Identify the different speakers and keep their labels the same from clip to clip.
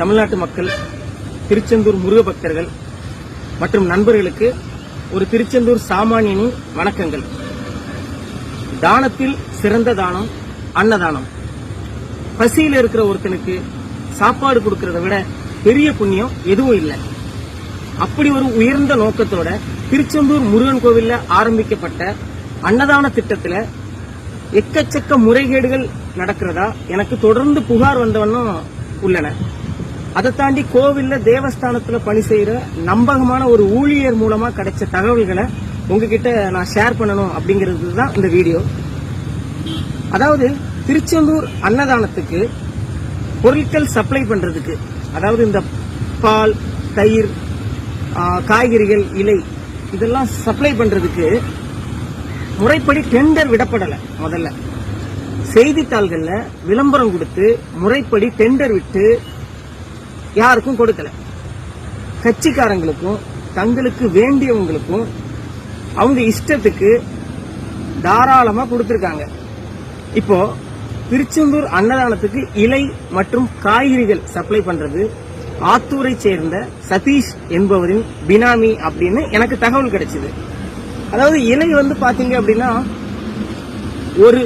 Speaker 1: தமிழ்நாட்டு மக்கள் திருச்செந்தூர் முருக பக்தர்கள் மற்றும் நண்பர்களுக்கு ஒரு திருச்செந்தூர் சாமானியனின் வணக்கங்கள். தானத்தில் சிறந்த தானம் அன்னதானம். பசியில் இருக்கிற ஒருத்தனுக்கு சாப்பாடு கொடுக்கறத விட பெரிய புண்ணியம் எதுவும் இல்லை. அப்படி ஒரு உயர்ந்த நோக்கத்தோட திருச்செந்தூர் முருகன் கோவில்ல ஆரம்பிக்கப்பட்ட அன்னதான திட்டத்துல எக்கச்சக்க முறைகேடுகள் நடக்கிறதா எனக்கு தொடர்ந்து புகார் வந்தவண்ணம் உள்ளன. அதை தாண்டி கோவில்ல தேவஸ்தானத்துல பணி செய்யற நம்பகமான ஒரு ஊழியர் மூலமா கிடைச்ச தகவல்களை உங்ககிட்ட நான் ஷேர் பண்ணணும் அப்படிங்கிறது தான் இந்த வீடியோ அதாவது திருச்செந்தூர் அன்னதானத்துக்கு பொருட்கள் சப்ளை பண்றதுக்கு அதாவது இந்த பால் தயிர் காய்கறிகள் இலை இதெல்லாம் சப்ளை பண்றதுக்கு முறைப்படி டெண்டர் விடப்படலை முதல்ல. செய்தித்தாள்கள்ல விளம்பரம் கொடுத்து முறைப்படி டெண்டர் விட்டு யாருக்கும் கொடுக்கல. கட்சிக்காரங்களுக்கும் தங்களுக்கு வேண்டியவங்களுக்கும் அவங்க இஷ்டத்துக்கு தாராளமா கொடுத்திருக்காங்க. இப்போ திருச்செந்தூர் அன்னதானத்துக்கு இலை மற்றும் காய்கறிகள் சப்ளை பண்றது ஆத்தூரை சேர்ந்த சதீஷ் என்பவரின் பினாமி அப்படின்னு எனக்கு தகவல் கிடைச்சது. அதாவது இலை வந்து பாத்தீங்க அப்படின்னா ஒரு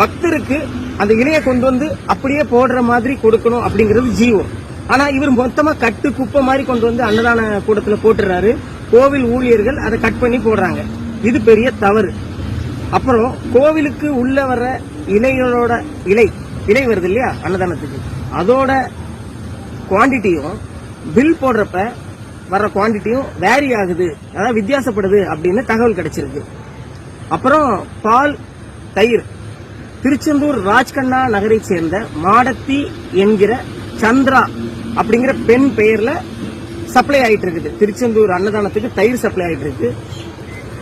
Speaker 1: பக்தருக்கு அந்த இலையை கொண்டு வந்து அப்படியே போடுற மாதிரி கொடுக்கணும் அப்படிங்கிறது ஜீவம். ஆனா இவர் மொத்தமா கட்டு குப்பை மாதிரி கொண்டு வந்து அன்னதான கூடத்துல போட்டுறாரு. கோவில் ஊழியர்கள் அதை கட் பண்ணி போடுறாங்க. இது பெரிய தவறு. அப்புறம் கோவிலுக்கு உள்ள வர்ற இலைகளோட இலை இலை வருது இல்லையா அன்னதானத்துக்கு? அதோட குவாண்டிட்டியும் பில் போடுறப்ப வர்ற குவாண்டிட்டியும் வேரி ஆகுது. அதாவது வித்தியாசப்படுது அப்படின்னு தகவல் கிடைச்சிருக்கு. அப்புறம் பால் தயிர். திருச்செந்தூர் ராஜ்கண்ணா நகரை சேர்ந்த மாடத்தி என்கிற சந்திரா அப்படிங்கிற பெண் பெயர்ல சப்ளை ஆயிட்டு இருக்குது திருச்செந்தூர் அன்னதானத்துக்கு தயிர் சப்ளை ஆயிட்டு இருக்கு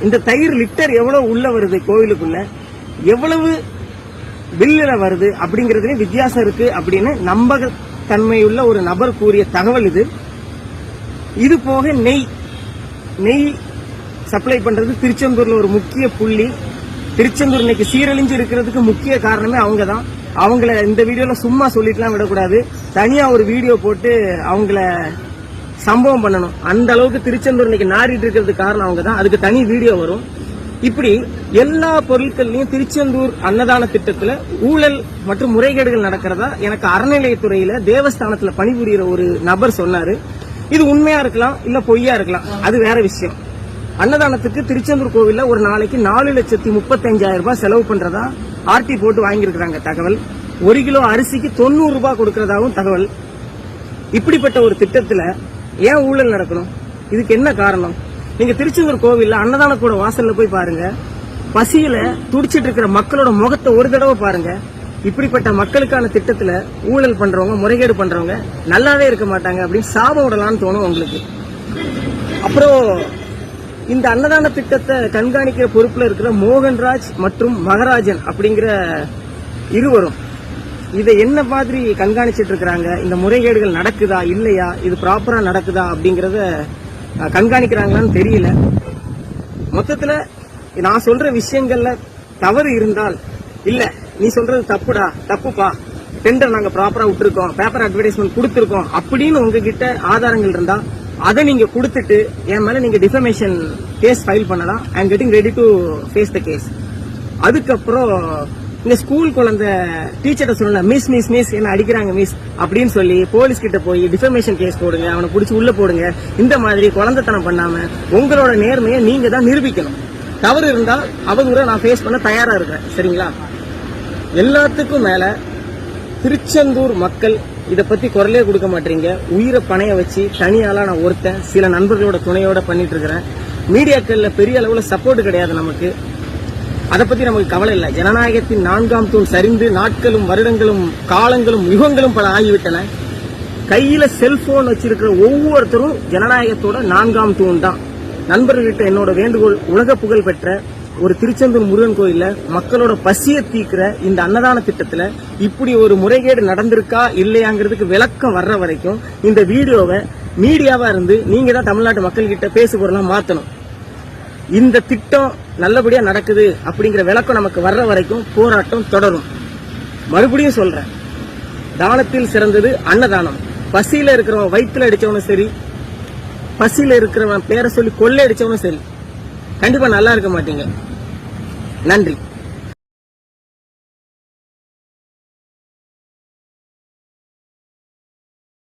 Speaker 1: இந்த தயிர் லிட்டர் எவ்வளவு உள்ள வருது கோவிலுக்குள்ள? எவ்வளவு பில்லுல வருது அப்படிங்கறதுலயும் வித்தியாசம் இருக்கு அப்படின்னு நம்பகத்தன்மையுள்ள ஒரு நபர் கூறிய தகவல் இது. இது போக நெய். நெய் சப்ளை பண்றது திருச்செந்தூர்ல ஒரு முக்கிய புள்ளி. திருச்செந்தூர் இன்னைக்கு சீரழிஞ்சு இருக்கிறதுக்கு முக்கிய காரணமே அவங்க தான் அவங்கள இந்த வீடியோல சும்மா சொல்லிட்டுலாம் விடக்கூடாது. தனியா ஒரு வீடியோ போட்டு அவங்கள சம்பவம் பண்ணணும். அந்த அளவுக்கு திருச்செந்தூர் இன்னைக்கு நாரிட்டு இருக்கிறதுக்கு காரணம் அவங்க தான். அதுக்கு தனி வீடியோ வரும். இப்படி எல்லா பொருட்கள்லையும் திருச்செந்தூர் அன்னதான திட்டத்துல ஊழல் மற்றும் முறைகேடுகள் நடக்கிறதா எனக்கு அறநிலையத்துறையில தேவஸ்தானத்துல பணிபுரியிற ஒரு நபர் சொன்னாரு. இது உண்மையா இருக்கலாம் இல்ல பொய்யா இருக்கலாம். அது வேற விஷயம். அன்னதானத்துக்கு திருச்செந்தூர் கோவில்ல ஒரு நாளைக்கு நாலு லட்சத்தி முப்பத்தஞ்சாயிரம் ரூபாய் செலவு பண்றதா? ஆர்டி போட்டு வாங்கியிருக்கிறாங்க தகவல். ஒரு கிலோ அரிசிக்கு தொண்ணூறு ரூபாய் கொடுக்கறதாகவும் தகவல். இப்படிப்பட்ட ஒரு திட்டத்துல ஏன் ஊழல் நடக்கணும்? இதுக்கு என்ன காரணம்? நீங்க திருச்செந்தூர் கோவில்ல அன்னதான கூட வாசல்ல போய் பாருங்க. பசியில துடிச்சிட்டு இருக்கிற மக்களோட முகத்தை ஒரு தடவை பாருங்க. இப்படிப்பட்ட மக்களுக்கான திட்டத்துல ஊழல் பண்றவங்க முறைகேடு பண்றவங்க நல்லாவே இருக்க மாட்டாங்க அப்படின்னு சாபம் விடலாம்னு தோணும் உங்களுக்கு. அப்புறம் இந்த அன்னதான திட்டத்தை கண்காணிக்கிற பொறுப்புல இருக்கிற மோகன்ராஜ் மற்றும் மகராஜன் அப்படிங்கிற இருவரும் இதை என்ன மாதிரி கண்காணிச்சிட்டு இருக்கிறாங்க? இந்த முறைகேடுகள் நடக்குதா? இல்லையா? இது ப்ராப்பரா நடக்குதா? அப்படிங்கறத கண்காணிக்கிறாங்களான்னு தெரியல. மொத்தத்துல நான் சொல்ற விஷயங்கள்ல தவறு இருந்தால் இல்ல நீ சொல்றது தப்புடா தப்புப்பா. டெண்டர் நாங்க ப்ராப்பரா விட்டுருக்கோம். பேப்பர் அட்வர்டைஸ்மெண்ட் கொடுத்துருக்கோம். அப்படின்னு உங்ககிட்ட ஆதாரங்கள் இருந்தா அதை நீங்க கொடுத்துட்டு என் மேல நீங்க டிஃபமேஷன் கேஸ் ஃபைல் பண்ணலாம். I am getting ready to face the case அதுக்கப்புறம் இந்த ஸ்கூல் குழந்தை டீச்சர்ட்ட சொல்லலாம் மிஸ் மிஸ் மிஸ் என்ன அடிக்கிறாங்க மிஸ் அப்படின்னு சொல்லி போலீஸ் கிட்ட போய் டிஃபர்மேஷன் கேஸ் போடுங்க அவனை பிடிச்சி உள்ள போடுங்க. இந்த மாதிரி குழந்தைத்தனம் பண்ணாம உங்களோட நேர்மையை நீங்க தான் நிரூபிக்கணும். தவறு இருந்தா அவதூற நான் ஃபேஸ் பண்ண தயாரா இருக்கேன் சரிங்களா? எல்லாத்துக்கும் மேல திருச்செந்தூர் மக்கள் இதை பத்தி குரலே கொடுக்க மாட்டீங்க. உயிரை பணைய வச்சு தனியாளா நான் ஒருத்தன். சில நண்பர்களோட துணையோட பண்ணிட்டு இருக்கிறேன் மீடியாக்கள்ல பெரிய அளவுல சப்போர்ட் கிடையாது நமக்கு. அதை பத்தி நமக்கு கவலை இல்லை. ஜனநாயகத்தின் நான்காம் தூண் சரிந்து நாட்களும் வருடங்களும் காலங்களும் யுகங்களும் பல ஆகிவிட்டன. கையில செல்போன் வச்சிருக்கிற ஒவ்வொருத்தரும் ஜனநாயகத்தோட நான்காம் தூண் தான். நண்பர்கள்கிட்ட என்னோட வேண்டுகோள் உலக புகழ் பெற்ற ஒரு திருச்செந்தூர் முருகன் கோயில்ல மக்களோட பசியை தீக்கிற இந்த அன்னதான திட்டத்துல இப்படி ஒரு முறைகேடு நடந்திருக்கா இல்லையாங்கிறதுக்கு விளக்கம் வர்ற வரைக்கும் இந்த வீடியோவை மீடியாவா இருந்து நீங்க தான் தமிழ்நாட்டு மக்கள் கிட்ட பேசு பொருளா மாத்தணும். இந்த திட்டம் நல்லபடியா நடக்குது அப்படிங்கிற விளக்கம் நமக்கு வர்ற வரைக்கும் போராட்டம் தொடரும். மறுபடியும் சொல்றேன். தானத்தில் சிறந்தது அன்னதானம். பசியில இருக்கிறவன் வயிற்றுல அடிச்சவனும் சரி பசியில இருக்கிறவன் பேரை சொல்லி கொள்ளை அடிச்சவனும் சரி கண்டிப்பா நல்லா இருக்க மாட்டீங்க. நன்றி.